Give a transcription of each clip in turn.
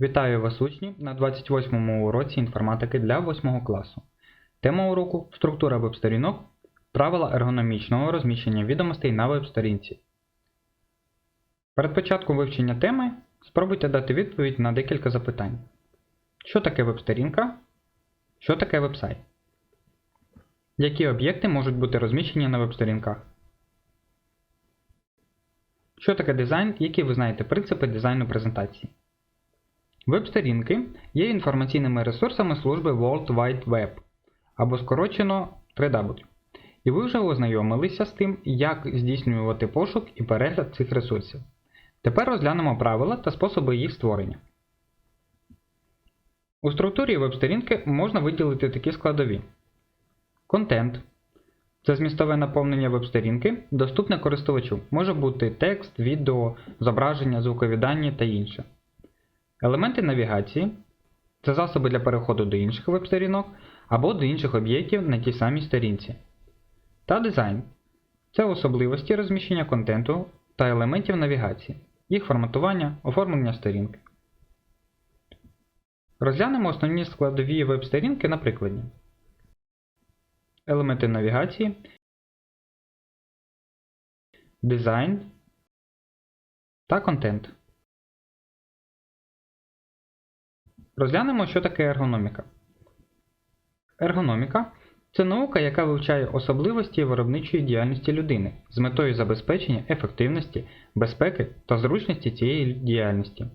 Вітаю вас, учні, на 28-му уроці інформатики для 8 класу. Тема уроку структура веб-сторінок, правила ергономічного розміщення відомостей на веб-сторінці. Перед початком вивчення теми спробуйте дати відповідь на декілька запитань. Що таке веб-сторінка? Що таке веб-сайт? Які об'єкти можуть бути розміщені на веб-сторінках? Що таке дизайн? Які ви знаєте принципи дизайну презентації? Веб-сторінки є інформаційними ресурсами служби World Wide Web або скорочено 3W. І ви вже ознайомилися з тим, як здійснювати пошук і перегляд цих ресурсів. Тепер розглянемо правила та способи їх створення. У структурі веб-сторінки можна виділити такі складові: контент. Це змістове наповнення веб-сторінки, доступне користувачу. Може бути текст, відео, зображення, звукові дані та інше. Елементи навігації це засоби для переходу до інших веб-сторінок або до інших об'єктів на тій самій сторінці. Та дизайн це особливості розміщення контенту та елементів навігації, їх форматування, оформлення сторінки. Розглянемо основні складові веб-сторінки на прикладі. Елементи навігації, дизайн та контент. Розглянемо, що таке ергономіка. Ергономіка це наука, яка вивчає особливості виробничої діяльності людини з метою забезпечення ефективності, безпеки та зручності цієї діяльності.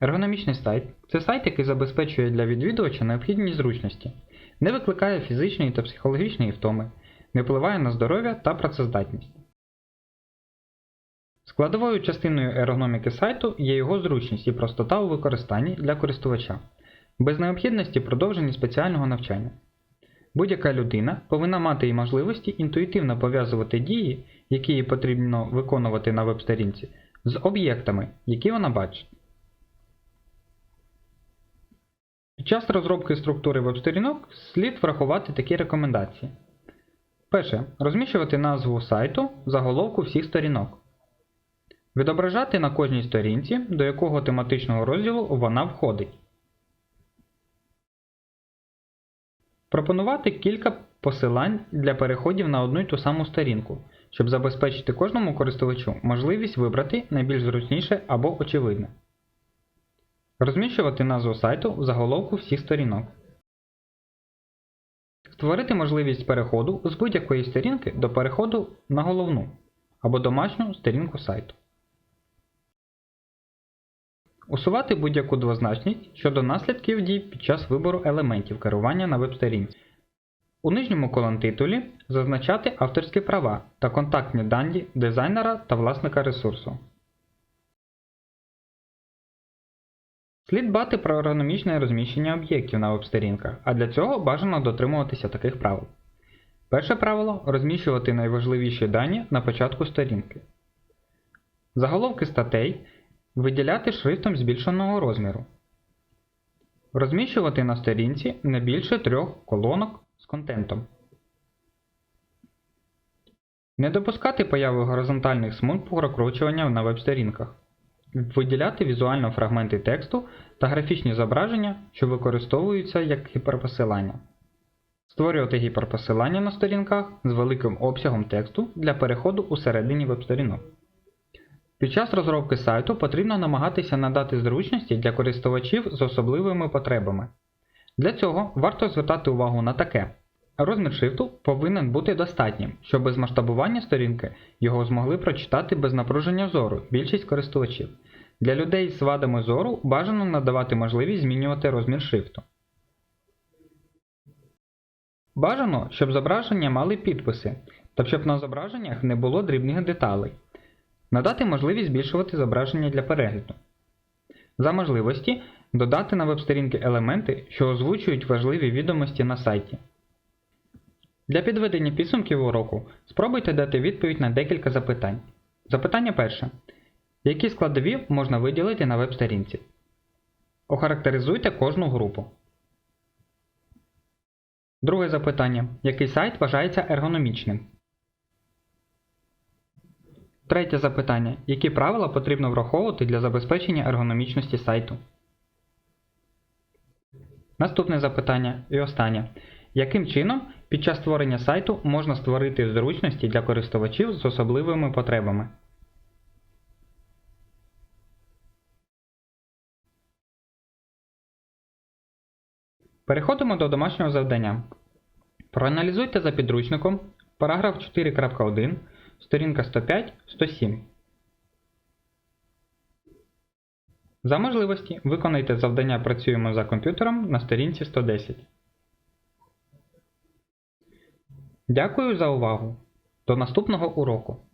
Ергономічний сайт це сайт, який забезпечує для відвідувача необхідні зручності, не викликає фізичної та психологічної втоми, не впливає на здоров'я та працездатність. Складовою частиною ергономіки сайту є його зручність і простота у використанні для користувача, без необхідності продовження спеціального навчання. Будь-яка людина повинна мати і можливості інтуїтивно пов'язувати дії, які їй потрібно виконувати на веб-сторінці, з об'єктами, які вона бачить. Під час розробки структури веб-сторінок слід врахувати такі рекомендації. Перше. Розміщувати назву сайту заголовку всіх сторінок. Відображати на кожній сторінці, до якого тематичного розділу вона входить. Пропонувати кілька посилань для переходів на одну й ту саму сторінку, щоб забезпечити кожному користувачу можливість вибрати найбільш зручніше або очевидне. Розміщувати назву сайту в заголовку всіх сторінок. Створити можливість переходу з будь-якої сторінки до переходу на головну або домашню сторінку сайту. Усувати будь-яку двозначність щодо наслідків дій під час вибору елементів керування на веб-сторінці. У нижньому колон-титулі зазначати авторські права та контактні дані дизайнера та власника ресурсу. Слід дбати про ергономічне розміщення об'єктів на веб-сторінках, а для цього бажано дотримуватися таких правил. Перше правило розміщувати найважливіші дані на початку сторінки. Заголовки статей виділяти шрифтом збільшеного розміру. Розміщувати на сторінці не більше трьох колонок з контентом. Не допускати появи горизонтальних смуг прокручування на веб-сторінках. Виділяти візуально фрагменти тексту та графічні зображення, що використовуються як гіперпосилання. Створювати гіперпосилання на сторінках з великим обсягом тексту для переходу усередині веб-сторінок. Під час розробки сайту потрібно намагатися надати зручності для користувачів з особливими потребами. Для цього варто звертати увагу на таке. Розмір шрифту повинен бути достатнім, щоб без масштабування сторінки його змогли прочитати без напруження зору більшість користувачів. Для людей з вадами зору бажано надавати можливість змінювати розмір шрифту. Бажано, щоб зображення мали підписи, та щоб на зображеннях не було дрібних деталей. Надати можливість збільшувати зображення для перегляду. За можливості додати на веб-сторінки елементи, що озвучують важливі відомості на сайті. Для підведення підсумків уроку спробуйте дати відповідь на декілька запитань. Запитання перше. Які складові можна виділити на веб-сторінці? Охарактеризуйте кожну групу. Друге запитання. Який сайт вважається ергономічним? Третє запитання. Які правила потрібно враховувати для забезпечення ергономічності сайту? Наступне запитання і останнє. Яким чином під час створення сайту можна створити зручності для користувачів з особливими потребами? Переходимо до домашнього завдання. Проаналізуйте за підручником параграф 4.1, сторінка 105-107. За можливості виконайте завдання Працюємо за комп'ютером на сторінці 110. Дякую за увагу. До наступного уроку.